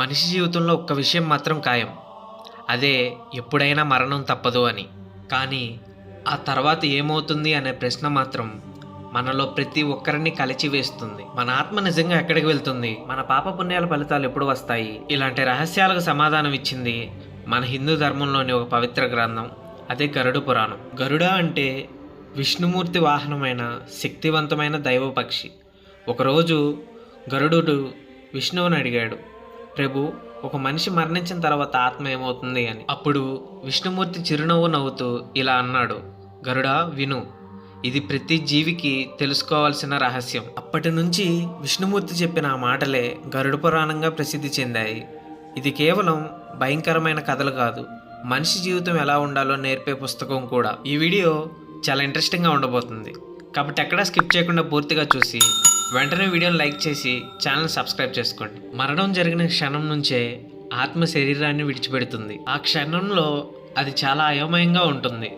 మనిషి జీవితంలో ఒక్క విషయం మాత్రం ఖాయం. అదే ఎప్పుడైనా మరణం తప్పదు అని. కానీ ఆ తర్వాత ఏమవుతుంది అనే ప్రశ్న మాత్రం మనలో ప్రతి ఒక్కరిని కలిచివేస్తుంది మన ఆత్మ నిజంగా ఎక్కడికి వెళ్తుంది? మన పాప పుణ్యాల ఫలితాలు ఎప్పుడు వస్తాయి? ఇలాంటి రహస్యాలకు సమాధానం ఇచ్చింది మన హిందూ ధర్మంలోని ఒక పవిత్ర గ్రంథం. అదే గరుడు పురాణం. గరుడ అంటే విష్ణుమూర్తి వాహనమైన శక్తివంతమైన దైవ పక్షి ఒకరోజు గరుడు విష్ణువుని అడిగాడు ప్రభు ఒక మనిషి మరణించిన తర్వాత ఆత్మ ఏమవుతుంది అని. అప్పుడు విష్ణుమూర్తి చిరునవ్వు నవ్వుతూ ఇలా అన్నాడు గరుడా విను. ఇది ప్రతి జీవికి తెలుసుకోవాల్సిన రహస్యం. అప్పటి నుంచి విష్ణుమూర్తి చెప్పిన ఆ మాటలే గరుడ పురాణంగా ప్రసిద్ధి చెందాయి. ఇది కేవలం భయంకరమైన కథలు కాదు మనిషి జీవితం ఎలా ఉండాలో నేర్పే పుస్తకం కూడా. ఈ వీడియో చాలా ఇంట్రెస్టింగ్గా ఉండబోతుంది. కాబట్టి ఎక్కడా స్కిప్ చేయకుండా పూర్తిగా చూసి వెంటనే వీడియోని లైక్ చేసి ఛానల్ సబ్స్క్రైబ్ చేసుకోండి. మరణం జరిగిన క్షణం నుంచే ఆత్మ శరీరాన్ని విడిచిపెడుతుంది. ఆ క్షణంలో అది చాలా అయోమయంగా ఉంటుంది.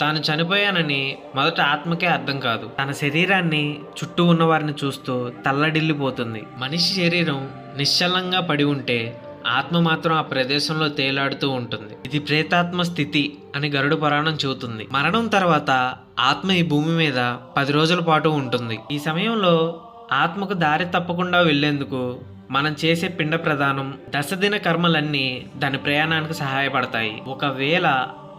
తాను చనిపోయానని మొదట ఆత్మకే అర్థం కాదు. తన శరీరాన్ని చుట్టూ ఉన్న వారిని చూస్తూ తల్లడిల్లిపోతుంది. మనిషి శరీరం నిశ్చలంగా పడి ఉంటే ఆత్మ మాత్రం ఆ ప్రదేశంలో తేలాడుతూ ఉంటుంది. ఇది ప్రేతాత్మ స్థితి అని గరుడు పురాణం చెబుతుంది. మరణం తర్వాత ఆత్మ ఈ భూమి మీద పది రోజుల పాటు ఉంటుంది. ఈ సమయంలో ఆత్మకు దారి తప్పకుండా వెళ్ళేందుకు మనం చేసే పిండ ప్రదానం దశదిన కర్మలన్నీ దాని ప్రయాణానికి సహాయపడతాయి. ఒకవేళ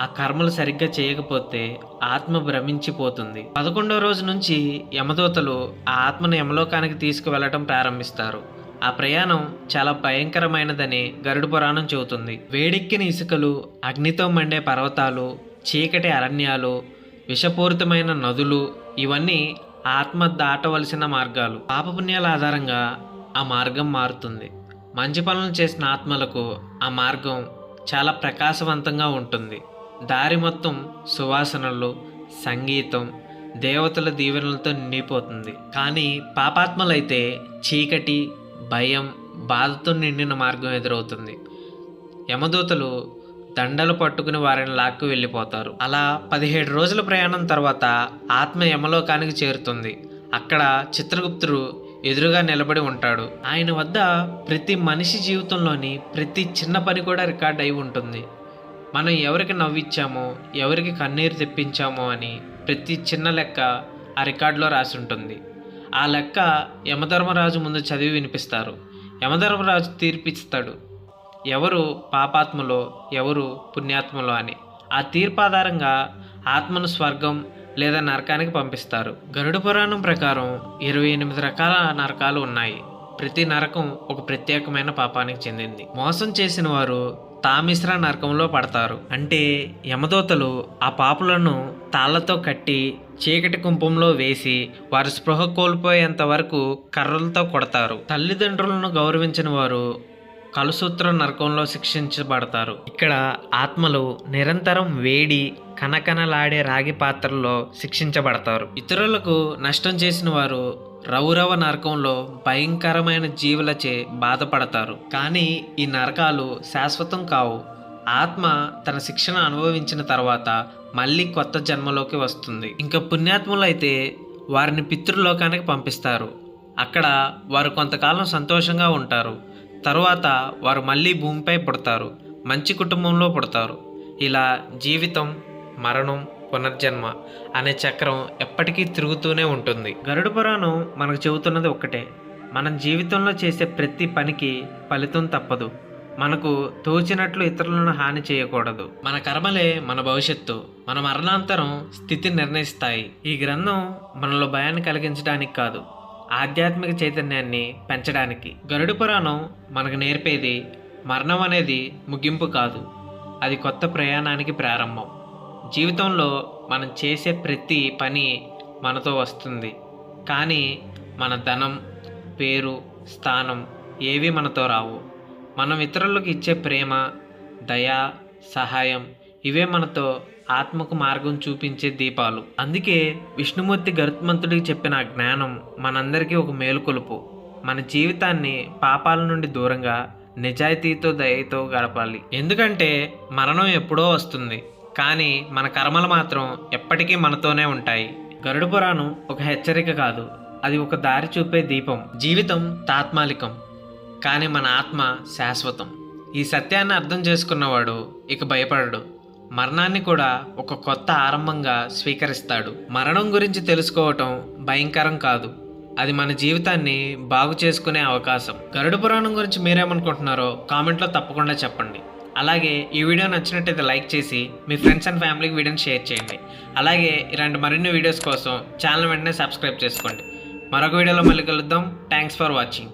ఆ కర్మలు సరిగ్గా చేయకపోతే ఆత్మ భ్రమించిపోతుంది. పదకొండవ రోజు నుంచి యమదూతలు ఆ ఆత్మను యమలోకానికి తీసుకువెళ్ళటం ప్రారంభిస్తారు. ఆ ప్రయాణం చాలా భయంకరమైనదని గరుడు పురాణం చెబుతుంది. వేడెక్కిన ఇసుకలు అగ్నితో మండే పర్వతాలు చీకటి అరణ్యాలు విషపూరితమైన నదులు ఇవన్నీ ఆత్మ దాటవలసిన మార్గాలు. పాపపుణ్యాల ఆధారంగా ఆ మార్గం మారుతుంది. మంచి పనులు చేసిన ఆత్మలకు ఆ మార్గం చాలా ప్రకాశవంతంగా ఉంటుంది. దారి మొత్తం సువాసనలు సంగీతం దేవతల దీవెనలతో నిండిపోతుంది. కానీ పాపాత్మలైతే చీకటి భయం బాధతో నిండిన మార్గం ఎదురవుతుంది. యమదూతలు దండలు పట్టుకుని వారిని లాక్కు వెళ్ళిపోతారు. అలా పదిహేడు రోజుల ప్రయాణం తర్వాత ఆత్మ యమలోకానికి చేరుతుంది. అక్కడ చిత్రగుప్తుడు ఎదురుగా నిలబడి ఉంటాడు. ఆయన వద్ద ప్రతి మనిషి జీవితంలోని ప్రతి చిన్న పని కూడా రికార్డ్ అయి ఉంటుంది. మనం ఎవరికి నవ్విచ్చామో ఎవరికి కన్నీరు తెప్పించామో అని ప్రతి చిన్న లెక్క ఆ రికార్డులో రాసి ఉంటుంది ఆ లెక్క యమధర్మరాజు ముందు చదివి వినిపిస్తారు. యమధర్మరాజు తీర్పిస్తాడు. ఎవరు పాపాత్మలో ఎవరు పుణ్యాత్మలో అని. ఆ తీర్పు ఆధారంగా ఆత్మను స్వర్గం లేదా నరకానికి పంపిస్తారు. గరుడ పురాణం ప్రకారం ఇరవై ఎనిమిది రకాల నరకాలు ఉన్నాయి. ప్రతి నరకం ఒక ప్రత్యేకమైన పాపానికి చెందింది. మోసం చేసిన వారు తామిశ్ర నరకంలో పడతారు. అంటే యమదూతలు ఆ పాపులను తాళ్ళతో కట్టి చీకటి కుంపంలో వేసి వారి స్పృహ కోల్పోయేంత వరకు కర్రలతో కొడతారు. తల్లిదండ్రులను గౌరవించిన వారు కలుసూత్ర నరకంలో శిక్షించబడతారు. ఇక్కడ ఆత్మలు నిరంతరం వేడి కనకనలాడే రాగి పాత్రల్లో శిక్షించబడతారు. ఇతరులకు నష్టం చేసిన వారు రౌరవ నరకంలో భయంకరమైన జీవులచే బాధపడతారు. కానీ ఈ నరకాలు శాశ్వతం కావు. ఆత్మ తన శిక్షణ అనుభవించిన తర్వాత మళ్ళీ కొత్త జన్మలోకి వస్తుంది. ఇంకా పుణ్యాత్ములు అయితే వారిని పితృలోకానికి పంపిస్తారు. అక్కడ వారు కొంతకాలం సంతోషంగా ఉంటారు. తరువాత వారు మళ్ళీ భూమిపై పుడతారు మంచి కుటుంబంలో పుడతారు. ఇలా జీవితం మరణం పునర్జన్మ అనే చక్రం ఎప్పటికీ తిరుగుతూనే ఉంటుంది. గరుడ పురాణం మనకు చెబుతున్నది ఒక్కటే మనం జీవితంలో చేసే ప్రతి పనికి ఫలితం తప్పదు. మనకు తోచినట్లు ఇతరులను హాని చేయకూడదు. మన కర్మలే మన భవిష్యత్తు మన మరణాంతరం స్థితి నిర్ణయిస్తాయి. ఈ గ్రంథం మనలో భయాన్ని కలిగించడానికి కాదు. ఆధ్యాత్మిక చైతన్యాన్ని పెంచడానికి గరుడ పురాణం మనకు నేర్పేది మరణం అనేది ముగింపు కాదు అది కొత్త ప్రయాణానికి ప్రారంభం. జీవితంలో మనం చేసే ప్రతి పని మనతో వస్తుంది. కానీ మన ధనం పేరు స్థానం ఏవి మనతో రావు. మనం ఇతరులకు ఇచ్చే ప్రేమ దయ సహాయం ఇవే మనతో ఆత్మకు మార్గం చూపించే దీపాలు. అందుకే విష్ణుమూర్తి గరుత్మంతుడికి చెప్పిన జ్ఞానం మనందరికీ ఒక మేలుకొలుపు. మన జీవితాన్ని పాపాల నుండి దూరంగా నిజాయితీతో దయతో గడపాలి. ఎందుకంటే మరణం ఎప్పుడో వస్తుంది. కానీ మన కర్మలు మాత్రం ఎప్పటికీ మనతోనే ఉంటాయి. గరుడు పురాణం ఒక హెచ్చరిక కాదు. అది ఒక దారి చూపే దీపం. జీవితం తాత్మాలికం. కానీ మన ఆత్మ శాశ్వతం. ఈ సత్యాన్ని అర్థం చేసుకున్నవాడు ఇక భయపడడు. మరణాన్ని కూడా ఒక కొత్త ఆరంభంగా స్వీకరిస్తాడు. మరణం గురించి తెలుసుకోవటం భయంకరం కాదు. అది మన జీవితాన్ని బాగు చేసుకునే అవకాశం. గరుడ పురాణం గురించి మీరేమనుకుంటున్నారో కామెంట్లో తప్పకుండా చెప్పండి. అలాగే ఈ వీడియో నచ్చినట్టయితే లైక్ చేసి మీ ఫ్రెండ్స్ అండ్ ఫ్యామిలీకి వీడియోని షేర్ చేయండి. అలాగే ఇలాంటి మరిన్ని వీడియోస్ కోసం ఛానల్ వెంటనే సబ్స్క్రైబ్ చేసుకోండి. మరొక వీడియోలో మళ్ళీ కలుద్దాం. Thanks for watching.